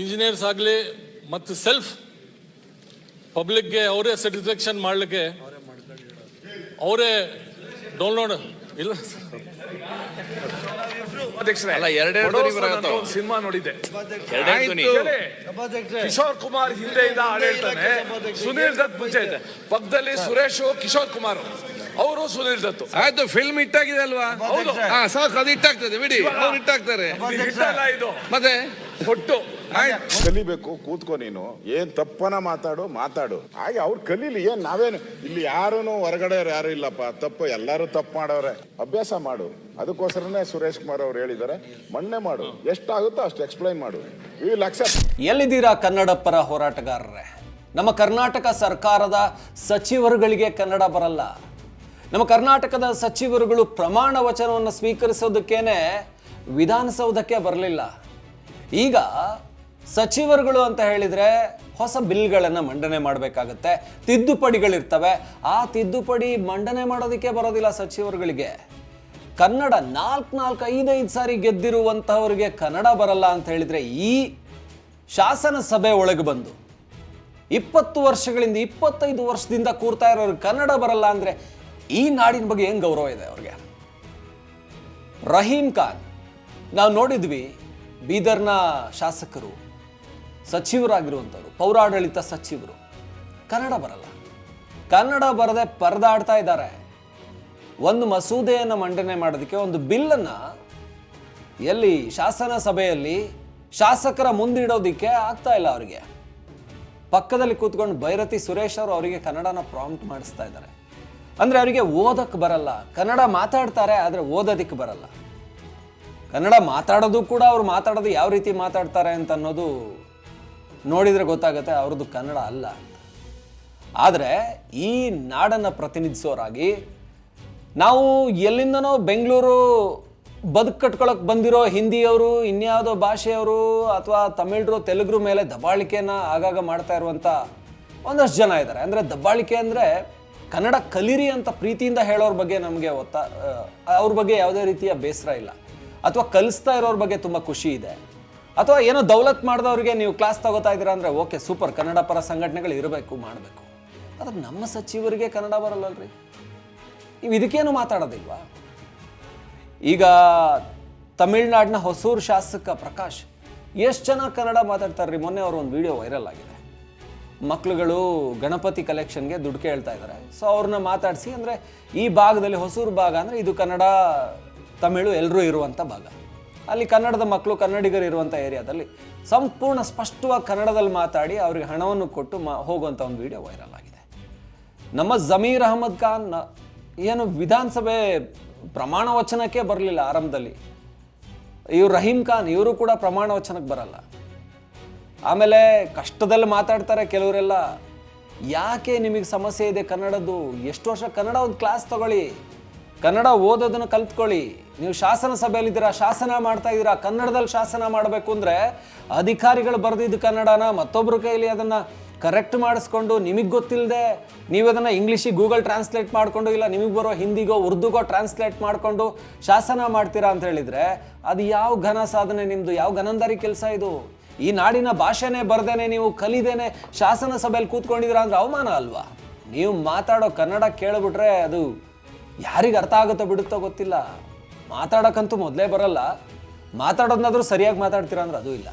Engineers ಆಗಲಿ ಮತ್ತು self ಪಬ್ಲಿಕ್ಗೆ ಅವರೇ ಸ್ಯಾಟಿಸ್ಫ್ಯಾಕ್ಷನ್ ಮಾಡಲಿಕ್ಕೆ ಅವರೇ ಡೌನ್ಲೋಡ್ ಇಲ್ಲ ಅಲ್ಲ, ಎರಡೆರಡು ಸಿನಿಮಾ ನೋಡಿದ್ದೆ. ಕಿಶೋರ್ ಕುಮಾರ್ ಹಿಂದೆಯಿಂದ ಆಡಳಿತಾನೆ ಸುನೀಲ್ ದತ್ ಮುಂಚೆ ಇದೆ ಪಕ್ಕದಲ್ಲಿ ಸುರೇಶ್ ಕಿಶೋರ್ ಕುಮಾರ್. ಅವರು ಸುನೀಲ್ ದತ್. ಆಯ್ತು ಫಿಲ್ಮ್ ಇಟ್ಟಾಗಿದೆ ಅಲ್ವಾ? ಹೌದು. ಹಾ ಸಾಕು ಅದು ಇಟ್ಟಾಗ್ತದೆ ಬಿಡಿ ಅವ್ರು ಇಟ್ಟಾಗ್ತಾರೆ ಇದು. ಮತ್ತೆ? ಆಯ್ತು. ಕಲಿಬೇಕು ಕೂತ್ಕೋ ನೀನು. ಏನ್ ತಪ್ಪನ ಮಾತಾಡು ಮಾತಾಡು. ಹಾಗೆ ಅವ್ರು ಕಲೀಲಿ ಏನ್ ನಾವೇನು? ಇಲ್ಲಿ ಯಾರು ಹೊರಗಡೆ ಯಾರು ಇಲ್ಲಪ್ಪ. ತಪ್ಪು ಎಲ್ಲರೂ ತಪ್ಪು ಮಾಡವ್ರೆ ಅಭ್ಯಾಸ ಮಾಡು. ಅದಕ್ಕೋಸ್ಕರನೇ ಸುರೇಶ್ ಕುಮಾರ್ ಅವ್ರು ಹೇಳಿದ್ದಾರೆ ಮಣ್ಣೆ ಮಾಡು. ಎಷ್ಟಾಗುತ್ತೋ ಅಷ್ಟು ಎಕ್ಸ್ಪ್ಲೈನ್ ಮಾಡು. ಈ ಲಕ್ಷ ಎಲ್ಲಿದ್ದೀರಾ ಕನ್ನಡ ಪರ ಹೋರಾಟಗಾರರೇ? ನಮ್ಮ ಕರ್ನಾಟಕ ಸರ್ಕಾರದ ಸಚಿವರುಗಳಿಗೆ ಕನ್ನಡ ಬರಲ್ಲ. ನಮ್ಮ ಕರ್ನಾಟಕದ ಸಚಿವರುಗಳು ಪ್ರಮಾಣ ವಚನವನ್ನು ಸ್ವೀಕರಿಸೋದಕ್ಕೇನೆ ವಿಧಾನಸೌಧಕ್ಕೆ ಬರಲಿಲ್ಲ. ಈಗ ಸಚಿವರುಗಳು ಅಂತ ಹೇಳಿದ್ರೆ ಹೊಸ ಬಿಲ್ಗಳನ್ನು ಮಂಡನೆ ಮಾಡಬೇಕಾಗತ್ತೆ. ತಿದ್ದುಪಡಿಗಳಿರ್ತವೆ. ಆ ತಿದ್ದುಪಡಿ ಮಂಡನೆ ಮಾಡೋದಕ್ಕೆ ಬರೋದಿಲ್ಲ ಸಚಿವರುಗಳಿಗೆ. ಕನ್ನಡ ನಾಲ್ಕು ನಾಲ್ಕು ಐದೈದು ಸಾರಿ ಗೆದ್ದಿರುವಂತಹವರಿಗೆ ಕನ್ನಡ ಬರಲ್ಲ ಅಂತ ಹೇಳಿದ್ರೆ ಈ ಶಾಸನ ಸಭೆ ಒಳಗೆ ಬಂದು ಇಪ್ಪತ್ತು ವರ್ಷಗಳಿಂದ ಇಪ್ಪತ್ತೈದು ವರ್ಷದಿಂದ ಕೂರ್ತಾ ಇರೋರಿಗೆ ಕನ್ನಡ ಬರಲ್ಲ ಅಂದ್ರೆ ಈ ನಾಡಿನ ಬಗ್ಗೆ ಏನು ಗೌರವ ಇದೆ ಅವ್ರಿಗೆ? ರಹೀಂ ಖಾನ್, ನಾವು ನೋಡಿದ್ವಿ ಬೀದರ್ನ ಶಾಸಕರು, ಸಚಿವರಾಗಿರುವಂಥವ್ರು, ಪೌರಾಡಳಿತ ಸಚಿವರು, ಕನ್ನಡ ಬರಲ್ಲ. ಕನ್ನಡ ಬರದೆ ಪರದಾಡ್ತಾ ಇದ್ದಾರೆ. ಒಂದು ಮಸೂದೆಯನ್ನು ಮಂಡನೆ ಮಾಡೋದಕ್ಕೆ ಒಂದು ಬಿಲ್ಲನ್ನು ಎಲ್ಲಿ ಶಾಸನ ಸಭೆಯಲ್ಲಿ ಶಾಸಕರ ಮುಂದಿಡೋದಕ್ಕೆ ಆಗ್ತಾ ಇಲ್ಲ ಅವರಿಗೆ. ಪಕ್ಕದಲ್ಲಿ ಕೂತ್ಕೊಂಡು ಭೈರತಿ ಸುರೇಶ್ ಅವರು ಅವರಿಗೆ ಕನ್ನಡನ ಪ್ರಾಂಪ್ಟ್ ಮಾಡಿಸ್ತಾ ಇದ್ದಾರೆ. ಅಂದರೆ ಅವರಿಗೆ ಓದಕ್ಕೆ ಬರಲ್ಲ. ಕನ್ನಡ ಮಾತಾಡ್ತಾರೆ, ಆದರೆ ಓದೋದಕ್ಕೆ ಬರಲ್ಲ. ಕನ್ನಡ ಮಾತಾಡೋದು ಕೂಡ ಅವ್ರು ಮಾತಾಡೋದು ಯಾವ ರೀತಿ ಮಾತಾಡ್ತಾರೆ ಅಂತ ಅನ್ನೋದು ನೋಡಿದರೆ ಗೊತ್ತಾಗುತ್ತೆ, ಅವ್ರದ್ದು ಕನ್ನಡ ಅಲ್ಲ ಆದರೆ ಈ ನಾಡನ್ನು ಪ್ರತಿನಿಧಿಸೋರಾಗಿ ನಾವು ಎಲ್ಲಿಂದನೋ ಬೆಂಗಳೂರು ಬದುಕು ಕಟ್ಕೊಳಕ್ಕೆ ಬಂದಿರೋ ಹಿಂದಿಯವರು, ಇನ್ಯಾವುದೋ ಭಾಷೆಯವರು ಅಥವಾ ತಮಿಳರು, ತೆಲುಗರು ಮೇಲೆ ದಬ್ಬಾಳಿಕೆನ ಆಗಾಗ ಮಾಡ್ತಾ ಇರುವಂಥ ಒಂದಷ್ಟು ಜನ ಇದ್ದಾರೆ. ಅಂದರೆ ದಬ್ಬಾಳಿಕೆ ಅಂದರೆ ಕನ್ನಡ ಕಲಿರಿ ಅಂತ ಪ್ರೀತಿಯಿಂದ ಹೇಳೋರ ಬಗ್ಗೆ ನಮಗೆ ಒತ್ತ ಅವ್ರ ಬಗ್ಗೆ ಯಾವುದೇ ರೀತಿಯ ಬೇಸರ ಇಲ್ಲ. ಅಥವಾ ಕಲಿಸ್ತಾ ಇರೋರ ಬಗ್ಗೆ ತುಂಬ ಖುಷಿ ಇದೆ. ಅಥವಾ ಏನೋ ದೌಲತ್ ಮಾಡಿದವ್ರಿಗೆ ನೀವು ಕ್ಲಾಸ್ ತಗೋತಾ ಇದ್ದೀರಾ ಅಂದರೆ, ಓಕೆ ಸೂಪರ್ ಕನ್ನಡ ಪರ ಸಂಘಟನೆಗಳು ಇರಬೇಕು, ಮಾಡಬೇಕು. ಆದರೆ ನಮ್ಮ ಸಚಿವರಿಗೆ ಕನ್ನಡ ಬರಲ್ಲಲ್ರಿ? ನೀವು ಇದಕ್ಕೇನು ಮಾತಾಡೋದಿಲ್ವಾ? ಈಗ ತಮಿಳ್ನಾಡಿನ ಹೊಸೂರು ಶಾಸಕ ಪ್ರಕಾಶ್, ಎಷ್ಟು ಜನ ಕನ್ನಡ ಮಾತಾಡ್ತಾರೆ ರೀ ಮೊನ್ನೆ ಅವರು ಒಂದು ವಿಡಿಯೋ ವೈರಲ್ ಆಗಿದೆ. ಮಕ್ಳುಗಳು ಗಣಪತಿ ಕಲೆಕ್ಷನ್ಗೆ ದುಡ್ಡು ಕೇಳ್ತಾ ಇದ್ದಾರೆ ಸೊ ಅವ್ರನ್ನ ಮಾತಾಡಿಸಿ ಅಂದರೆ, ಈ ಭಾಗದಲ್ಲಿ ಹೊಸೂರು ಭಾಗ ಅಂದರೆ ಇದು ಕನ್ನಡ ತಮಿಳು ಎಲ್ಲರೂ ಇರುವಂಥ ಭಾಗ. ಅಲ್ಲಿ ಕನ್ನಡದ ಮಕ್ಕಳು ಕನ್ನಡಿಗರು ಇರುವಂಥ ಏರಿಯಾದಲ್ಲಿ ಸಂಪೂರ್ಣ ಸ್ಪಷ್ಟವಾಗಿ ಕನ್ನಡದಲ್ಲಿ ಮಾತಾಡಿ ಅವ್ರಿಗೆ ಹಣವನ್ನು ಕೊಟ್ಟು ಮಾ ಹೋಗುವಂಥ ಒಂದು ವಿಡಿಯೋ ವೈರಲ್ ಆಗಿದೆ. ನಮ್ಮ ಜಮೀರ್ ಅಹಮದ್ ಖಾನ್ ಏನು ವಿಧಾನಸಭೆ ಪ್ರಮಾಣ ವಚನಕ್ಕೆ ಬರಲಿಲ್ಲ ಆರಂಭದಲ್ಲಿ. ಇವ್ರು ರಹೀಂ ಖಾನ್, ಇವರು ಕೂಡ ಪ್ರಮಾಣ ವಚನಕ್ಕೆ ಬರಲ್ಲ. ಆಮೇಲೆ ಕಷ್ಟದಲ್ಲಿ ಮಾತಾಡ್ತಾರೆ ಕೆಲವರೆಲ್ಲ, ಯಾಕೆ ನಿಮಗೆ ಸಮಸ್ಯೆ ಇದೆ ಕನ್ನಡದ್ದು? ಎಷ್ಟು ವರ್ಷ ಕನ್ನಡ ಒಂದು ಕ್ಲಾಸ್ ತಗೊಳ್ಳಿ. ಕನ್ನಡ ಓದೋದನ್ನು ಕಲ್ತ್ಕೊಳ್ಳಿ. ನೀವು ಶಾಸನ ಸಭೆಯಲ್ಲಿದ್ದೀರಾ, ಶಾಸನ ಮಾಡ್ತಾ ಇದ್ದೀರಾ, ಕನ್ನಡದಲ್ಲಿ ಶಾಸನ ಮಾಡಬೇಕು ಅಂದರೆ ಅಧಿಕಾರಿಗಳು ಬರೆದಿದ್ದು ಕನ್ನಡನ ಮತ್ತೊಬ್ಬರ ಕೈಲಿ ಅದನ್ನು ಕರೆಕ್ಟ್ ಮಾಡಿಸ್ಕೊಂಡು ನಿಮಗೆ ಗೊತ್ತಿಲ್ಲದೆ ನೀವು ಅದನ್ನು ಇಂಗ್ಲೀಷಿಗೆ ಗೂಗಲ್ ಟ್ರಾನ್ಸ್ಲೇಟ್ ಮಾಡಿಕೊಂಡು ಇಲ್ಲ, ನಿಮಗೆ ಬರೋ ಹಿಂದಿಗೋ, ಉರ್ದುಗೋ ಟ್ರಾನ್ಸ್ಲೇಟ್ ಮಾಡಿಕೊಂಡು ಶಾಸನ ಮಾಡ್ತೀರಾ ಅಂತ ಹೇಳಿದರೆ ಅದು ಯಾವ ಘನ ಸಾಧನೆ ನಿಮ್ಮದು ಯಾವ ಘನಂದಾರಿ ಕೆಲಸ ಇದು? ಈ ನಾಡಿನ ಭಾಷೆನೇ ಬರ್ದೇನೆ, ನೀವು ಕಲಿದೇನೆ ಶಾಸನ ಸಭೆಯಲ್ಲಿ ಕೂತ್ಕೊಂಡಿದ್ದೀರಾ ಅಂದ್ರೆ ಅವಮಾನ ಅಲ್ವಾ? ನೀವು ಮಾತಾಡೋ ಕನ್ನಡ ಕೇಳಿಬಿಟ್ರೆ ಅದು ಯಾರಿಗೆ ಅರ್ಥ ಆಗುತ್ತೋ ಬಿಡುತ್ತೋ ಗೊತ್ತಿಲ್ಲ. ಮಾತಾಡೋಕ್ಕಂತೂ ಮೊದಲೇ ಬರಲ್ಲ. ಮಾತಾಡೋದನ್ನಾದರೂ ಸರಿಯಾಗಿ ಮಾತಾಡ್ತೀರಾ ಅಂದ್ರೆ ಅದು ಇಲ್ಲ.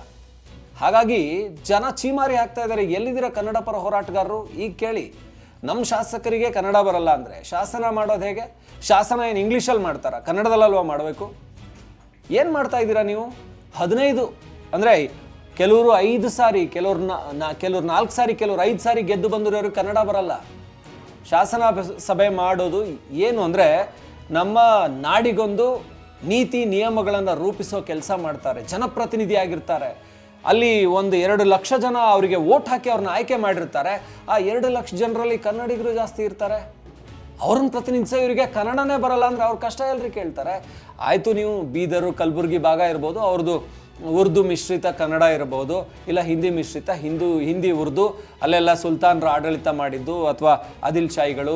ಹಾಗಾಗಿ ಜನ ಚೀಮಾರಿ ಹಾಕ್ತಾ ಇದ್ದಾರೆ ಎಲ್ಲಿದ್ದೀರ ಕನ್ನಡ ಪರ ಹೋರಾಟಗಾರರು? ಈಗ ಕೇಳಿ. ನಮ್ಮ ಶಾಸಕರಿಗೆ ಕನ್ನಡ ಬರಲ್ಲ ಅಂದರೆ ಶಾಸನ ಮಾಡೋದು ಹೇಗೆ? ಶಾಸನ ಏನು ಇಂಗ್ಲೀಷಲ್ಲಿ ಮಾಡ್ತಾರ? ಕನ್ನಡದಲ್ಲಲ್ವಾ ಮಾಡಬೇಕು? ಏನು ಮಾಡ್ತಾ ಇದ್ದೀರಾ ನೀವು? ಹದಿನೈದು ಅಂದರೆ ಕೆಲವರು ಐದು ಸಾರಿ, ಕೆಲವ್ರು ನಾ, ಕೆಲವ್ರು ನಾಲ್ಕು ಸಾರಿ, ಕೆಲವ್ರು ಐದು ಸಾರಿ ಗೆದ್ದು ಬಂದಿರೋರು ಕನ್ನಡ ಬರಲ್ಲ. ಶಾಸನ ಸಭೆ ಮಾಡೋದು ಏನು ಅಂದರೆ ನಮ್ಮ ನಾಡಿಗೊಂದು ನೀತಿ ನಿಯಮಗಳನ್ನು ರೂಪಿಸೋ ಕೆಲಸ ಮಾಡ್ತಾರೆ, ಜನಪ್ರತಿನಿಧಿಯಾಗಿರ್ತಾರೆ. ಅಲ್ಲಿ ಒಂದು ಎರಡು ಲಕ್ಷ ಜನ ಅವರಿಗೆ ಓಟ್ ಹಾಕಿ ಅವ್ರನ್ನ ಆಯ್ಕೆ ಮಾಡಿರ್ತಾರೆ. ಆ ಎರಡು ಲಕ್ಷ ಜನರಲ್ಲಿ ಕನ್ನಡಿಗರು ಜಾಸ್ತಿ ಇರ್ತಾರೆ. ಅವ್ರನ್ನ ಪ್ರತಿನಿಧಿಸೋ ಇವರಿಗೆ ಕನ್ನಡನೇ ಬರಲ್ಲ ಅಂದರೆ ಅವ್ರ ಕಷ್ಟ ಎಲ್ಲರಿ ಕೇಳ್ತಾರೆ. ಆಯಿತು ನೀವು ಬೀದರು ಕಲಬುರಗಿ ಭಾಗ ಇರ್ಬೋದು ಅವ್ರದ್ದು ಉರ್ದು ಮಿಶ್ರಿತ ಕನ್ನಡ ಇರಬಹುದು, ಇಲ್ಲ ಹಿಂದಿ ಮಿಶ್ರಿತ, ಹಿಂದೂ, ಹಿಂದಿ ಉರ್ದು, ಅಲ್ಲೆಲ್ಲ ಸುಲ್ತಾನ್ರ ಆಡಳಿತ ಮಾಡಿದ್ದು, ಅಥವಾ ಅದಿಲ್ ಶಾಹಿಗಳು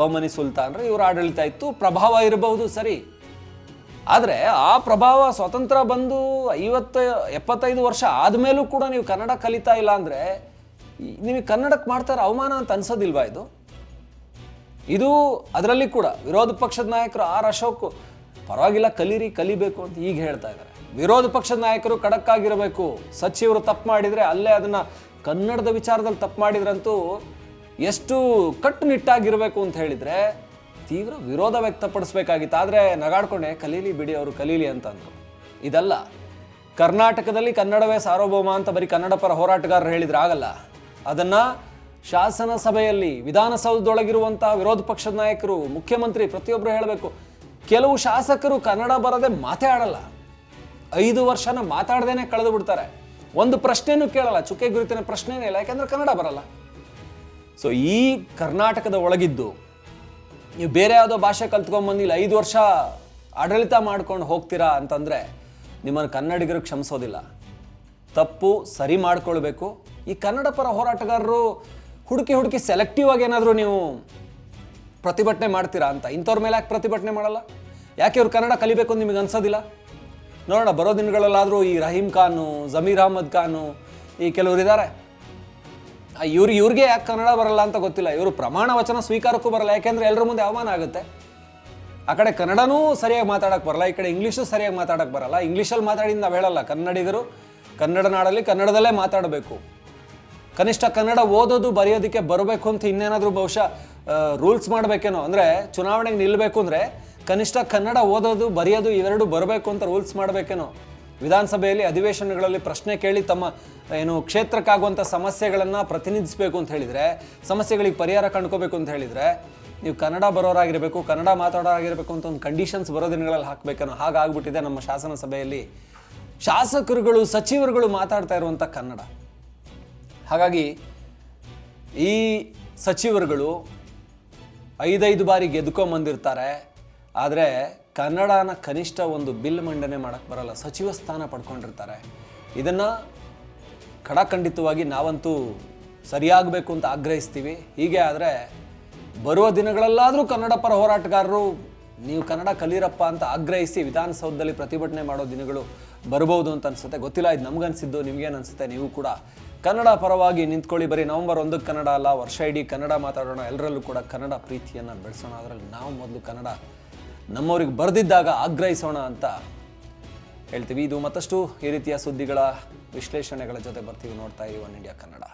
ಬಹಮನಿ ಸುಲ್ತಾನರು, ಇವ್ರ ಆಡಳಿತ ಇತ್ತು, ಪ್ರಭಾವ ಇರಬಹುದು ಸರಿ. ಆದರೆ ಆ ಪ್ರಭಾವ ಸ್ವತಂತ್ರ ಬಂದು ಐವತ್ತು, ಎಪ್ಪತ್ತೈದು ವರ್ಷ ಆದಮೇಲೂ ಕೂಡ ನೀವು ಕನ್ನಡ ಕಲಿತಾ ಇಲ್ಲ ಅಂದರೆ ನಿಮಗೆ ಕನ್ನಡಕ್ಕೆ ಮಾಡ್ತಾರೆ ಅವಮಾನ ಅಂತ ಅನ್ಸೋದಿಲ್ವಾ ಇದು? ಇದು ಅದರಲ್ಲಿ ಕೂಡ ವಿರೋಧ ಪಕ್ಷದ ನಾಯಕರು ಆರ್ ಅಶೋಕ್, ಪರವಾಗಿಲ್ಲ ಕಲೀರಿ, ಕಲಿಬೇಕು ಅಂತ ಈಗ ಹೇಳ್ತಾ ಇದ್ದಾರೆ. ವಿರೋಧ ಪಕ್ಷದ ನಾಯಕರು ಖಡಕ್ ಆಗಿರಬೇಕು ಸಚಿವರು ತಪ್ಪು ಮಾಡಿದರೆ ಅಲ್ಲೇ ಅದನ್ನ ಕನ್ನಡದ ವಿಚಾರದಲ್ಲಿ ತಪ್ಪು ಮಾಡಿದ್ರಂತೂ ಎಷ್ಟು ಕಟ್ಟುನಿಟ್ಟಾಗಿರಬೇಕು ಅಂತ ಹೇಳಿದ್ರೆ ತೀವ್ರ ವಿರೋಧ ವ್ಯಕ್ತಪಡಿಸಬೇಕಾಗಿತ್ತು. ಆದರೆ ನಗಾಡ್ಕೊಂಡೆ, ಕಲೀಲಿ ಬಿಡಿ ಅವರು, ಕಲೀಲಿ ಅಂತಂದ್ರು ಇದಲ್ಲ, ಕರ್ನಾಟಕದಲ್ಲಿ ಕನ್ನಡವೇ ಸಾರ್ವಭೌಮ ಅಂತ ಬರೀ ಕನ್ನಡ ಪರ ಹೋರಾಟಗಾರರು ಹೇಳಿದ್ರೆ ಆಗಲ್ಲ. ಅದನ್ನ ಶಾಸನ ಸಭೆಯಲ್ಲಿ ವಿಧಾನಸೌಧದೊಳಗಿರುವಂತಹ ವಿರೋಧ ಪಕ್ಷದ ನಾಯಕರು, ಮುಖ್ಯಮಂತ್ರಿ ಪ್ರತಿಯೊಬ್ಬರು ಹೇಳಬೇಕು. ಕೆಲವು ಶಾಸಕರು ಕನ್ನಡ ಬರದೆ ಮಾತೇ ಆಡಲ್ಲ. ಐದು ವರ್ಷನ ಮಾತಾಡ್ದೇನೆ ಕಳೆದು ಬಿಡ್ತಾರೆ. ಒಂದು ಪ್ರಶ್ನೆನೂ ಕೇಳಲ್ಲ, ಚುಕ್ಕೆ ಗುರುತಿನ ಪ್ರಶ್ನೆನೇ ಇಲ್ಲ, ಯಾಕಂದ್ರೆ ಕನ್ನಡ ಬರಲ್ಲ. ಸೊ ಈ ಕರ್ನಾಟಕದ ಒಳಗಿದ್ದು, ನೀವು ಬೇರೆ ಯಾವುದೋ ಭಾಷೆ ಕಲ್ತ್ಕೊಂಡ್ಬಂದು ಇಲ್ಲಿ ಐದು ವರ್ಷ ಆಡಳಿತ ಮಾಡ್ಕೊಂಡು ಹೋಗ್ತೀರಾ ಅಂತಂದರೆ, ನಿಮ್ಮನ್ನು ಕನ್ನಡಿಗರು ಕ್ಷಮಿಸೋದಿಲ್ಲ. ತಪ್ಪು, ಸರಿ ಮಾಡ್ಕೊಳ್ಬೇಕು. ಈ ಕನ್ನಡ ಪರ ಹೋರಾಟಗಾರರು ಹುಡುಕಿ ಹುಡುಕಿ ಸೆಲೆಕ್ಟಿವ್ ಆಗಿ ಏನಾದರೂ ನೀವು ಪ್ರತಿಭಟನೆ ಮಾಡ್ತೀರಾ ಅಂತ, ಇಂಥವ್ರ ಮೇಲೆ ಯಾಕೆ ಪ್ರತಿಭಟನೆ ಮಾಡಲ್ಲ? ಯಾಕೆ ಇವ್ರು ಕನ್ನಡ ಕಲಿಬೇಕು ಅಂತ ನಿಮಗೆ ಅನ್ಸೋದಿಲ್ಲ? ನೋಡೋಣ, ಬರೋ ದಿನಗಳಲ್ಲಾದರೂ ಈ ರಹೀಮ್ ಖಾನು, ಜಮೀರ್ ಅಹಮದ್ ಖಾನು, ಈ ಕೆಲವರು ಇದ್ದಾರೆ ಇವ್ರು ಇವ್ರಿಗೆ ಯಾಕೆ ಕನ್ನಡ ಬರಲ್ಲ ಅಂತ ಗೊತ್ತಿಲ್ಲ. ಇವರು ಪ್ರಮಾಣ ವಚನ ಸ್ವೀಕಾರಕ್ಕೂ ಬರಲ್ಲ. ಯಾಕೆಂದ್ರೆ ಎಲ್ಲರ ಮುಂದೆ ಅವಮಾನ ಆಗುತ್ತೆ. ಆ ಕಡೆ ಕನ್ನಡನೂ ಸರಿಯಾಗಿ ಮಾತಾಡಕ್ಕೆ ಬರಲ್ಲ, ಈ ಕಡೆ ಇಂಗ್ಲೀಷು ಸರಿಯಾಗಿ ಮಾತಾಡಕ್ಕೆ ಬರಲ್ಲ. ಇಂಗ್ಲೀಷಲ್ಲಿ ಮಾತಾಡಿ ನಾವು ಹೇಳಲ್ಲ. ಕನ್ನಡಿಗರು ಕನ್ನಡ ನಾಡಲ್ಲಿ ಕನ್ನಡದಲ್ಲೇ ಮಾತಾಡಬೇಕು. ಕನಿಷ್ಠ ಕನ್ನಡ ಓದೋದು, ಬರೆಯೋದಕ್ಕೆ ಬರಬೇಕು ಅಂತ ಇನ್ನೇನಾದರೂ ಬಹುಶಃ ರೂಲ್ಸ್ ಮಾಡಬೇಕೇನೋ. ಅಂದರೆ ಚುನಾವಣೆಗೆ ನಿಲ್ಲಬೇಕು ಅಂದರೆ ಕನಿಷ್ಠ ಕನ್ನಡ ಓದೋದು, ಬರೆಯೋದು ಇವೆರಡು ಬರಬೇಕು ಅಂತ ರೂಲ್ಸ್ ಮಾಡಬೇಕೇನೋ? ವಿಧಾನಸಭೆಯಲ್ಲಿ ಅಧಿವೇಶನಗಳಲ್ಲಿ ಪ್ರಶ್ನೆ ಕೇಳಿ ತಮ್ಮ, ಏನು ಕ್ಷೇತ್ರಕ್ಕಾಗುವಂಥ ಸಮಸ್ಯೆಗಳನ್ನು ಪ್ರತಿನಿಧಿಸಬೇಕು ಅಂತ ಹೇಳಿದರೆ, ಸಮಸ್ಯೆಗಳಿಗೆ ಪರಿಹಾರ ಕಂಡ್ಕೋಬೇಕು ಅಂತ ಹೇಳಿದರೆ, ನೀವು ಕನ್ನಡ ಬರೋರಾಗಿರಬೇಕು, ಕನ್ನಡ ಮಾತಾಡೋರಾಗಿರಬೇಕು ಅಂತ ಒಂದು ಕಂಡೀಷನ್ಸ್ ಬರೋ ದಿನಗಳಲ್ಲಿ ಹಾಕಬೇಕೇನೋ? ಹಾಗಾಗ್ಬಿಟ್ಟಿದೆ ನಮ್ಮ ಶಾಸನ ಸಭೆಯಲ್ಲಿ ಶಾಸಕರುಗಳು, ಸಚಿವರುಗಳು ಮಾತಾಡ್ತಾ ಇರುವಂಥ ಕನ್ನಡ. ಹಾಗಾಗಿ ಈ ಸಚಿವರುಗಳು ಐದೈದು ಬಾರಿ ಗೆದ್ಕೊಂಬಂದಿರ್ತಾರೆ. ಆದರೆ ಕನ್ನಡನ ಕನಿಷ್ಠ ಒಂದು ಬಿಲ್ ಮಂಡನೆ ಮಾಡಕ್ಕೆ ಬರಲ್ಲ, ಸಚಿವ ಸ್ಥಾನ ಪಡ್ಕೊಂಡಿರ್ತಾರೆ. ಇದನ್ನು ಕಡಾಖಂಡಿತವಾಗಿ ನಾವಂತೂ ಸರಿಯಾಗಬೇಕು ಅಂತ ಆಗ್ರಹಿಸ್ತೀವಿ. ಹೀಗೆ ಆದರೆ ಬರುವ ದಿನಗಳಲ್ಲಾದರೂ ಕನ್ನಡ ಪರ ಹೋರಾಟಗಾರರು, ನೀವು ಕನ್ನಡ ಕಲೀರಪ್ಪ ಅಂತ ಆಗ್ರಹಿಸಿ ವಿಧಾನಸೌಧದಲ್ಲಿ ಪ್ರತಿಭಟನೆ ಮಾಡೋ ದಿನಗಳು ಬರ್ಬೋದು ಅಂತ ಅನ್ಸುತ್ತೆ. ಗೊತ್ತಿಲ್ಲ, ಇದು ನಮಗನ್ಸಿದ್ದು ನಿಮ್ಗೇನು ಅನ್ಸುತ್ತೆ, ನೀವು ಕೂಡ. ಕನ್ನಡ ಪರವಾಗಿ ನಿಂತ್ಕೊಳ್ಳಿ, ಬರೀ ನವಂಬರ್ ಒಂದಕ್ಕೆ ಕನ್ನಡ ಅಲ್ಲ, ವರ್ಷ ಇಡೀ ಕನ್ನಡ ಮಾತಾಡೋಣ ಎಲ್ಲರಲ್ಲೂ ಕೂಡ ಕನ್ನಡ ಪ್ರೀತಿಯನ್ನು ಬೆಳೆಸೋಣ. ಅದರಲ್ಲಿ ನಾವು ಮೊದಲು ಕನ್ನಡ ನಮ್ಮವ್ರಿಗೆ ಬರೆದಿದ್ದಾಗ ಆಗ್ರಹಿಸೋಣ ಅಂತ ಹೇಳ್ತೀವಿ. ಇದು ಮತ್ತಷ್ಟು ಈ ರೀತಿಯ ಸುದ್ದಿಗಳ ವಿಶ್ಲೇಷಣೆಗಳ ಜೊತೆ ಬರ್ತೀವಿ ನೋಡ್ತಾ ಇರಿ ಒನ್ ಇಂಡಿಯಾ ಕನ್ನಡ.